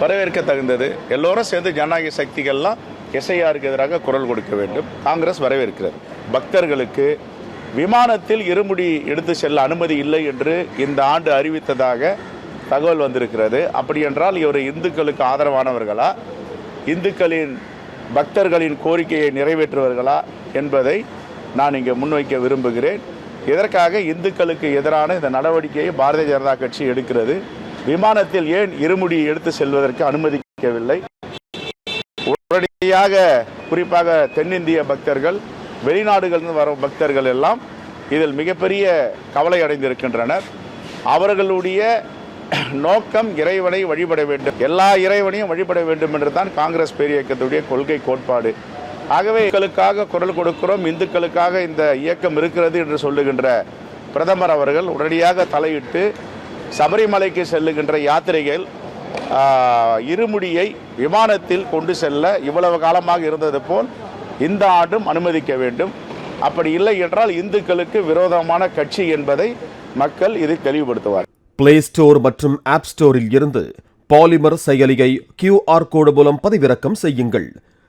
வரவேற்க தகுந்தது எல்லோரும் சேர்ந்து ஜனநாயக சக்திகள்லாம் எஸ்ஐஆருக்கு எதிராக குரல் கொடுக்க வேண்டும். காங்கிரஸ் வரவேற்கிறது. பக்தர்களுக்கு விமானத்தில் இருமுடி எடுத்து செல்ல அனுமதி இல்லை என்று இந்த ஆண்டு அறிவித்ததாக தகவல் வந்திருக்கிறது. அப்படி என்றால் இவர் இந்துக்களுக்கு ஆதரவானவர்களா? இந்துக்களின் பக்தர்களின் கோரிக்கையை நிறைவேற்றுவர்களா என்பதை நான் இங்கே முன்வைக்க விரும்புகிறேன். இதற்காக இந்துக்களுக்கு எதிரான இந்த நடவடிக்கையை பாரதிய ஜனதா கட்சி எடுக்கிறது? விமானத்தில் ஏன் இருமுடி எடுத்து செல்வதற்கு அனுமதிக்கவில்லை உடனடியாக குறிப்பாக தென்னிந்திய பக்தர்கள் வெளிநாடுகளிலிருந்து வரும் பக்தர்கள் எல்லாம் இதில் மிகப்பெரிய கவலை அடைந்திருக்கின்றனர். அவர்களுடைய நோக்கம் இறைவனை வழிபட வேண்டும். எல்லா இறைவனையும் வழிபட வேண்டும் என்று தான் காங்கிரஸ் பேரியக்கத்துடைய கொள்கை கோட்பாடு. ஆகவே மக்களுக்காக குரல் கொடுக்கிறோம் இந்துக்களுக்காக இந்த இயக்கம் இருக்கிறது என்று சொல்லுகின்ற பிரதமர் அவர்கள் உடனடியாக தலையிட்டு சபரிமலைக்கு செல்லுகின்ற யாத்திரைகள் இருமுடியை விமானத்தில் கொண்டு செல்ல இவ்வளவு காலமாக இருந்தது போல் இந்த ஆண்டும் அனுமதிக்க வேண்டும். அப்படி இல்லை என்றால் இந்துக்களுக்கு விரோதமான கட்சி என்பதை மக்கள் இது தெளிவுபடுத்துவார் பிளே ஸ்டோர் மற்றும் ஆப் ஸ்டோரில் இருந்து பாலிமர் செயலியை கியூஆர் கோடு மூலம் பதிவிறக்கம் செய்யுங்கள்.